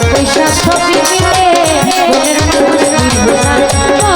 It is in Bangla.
পয়সা সবই মিলে। মনের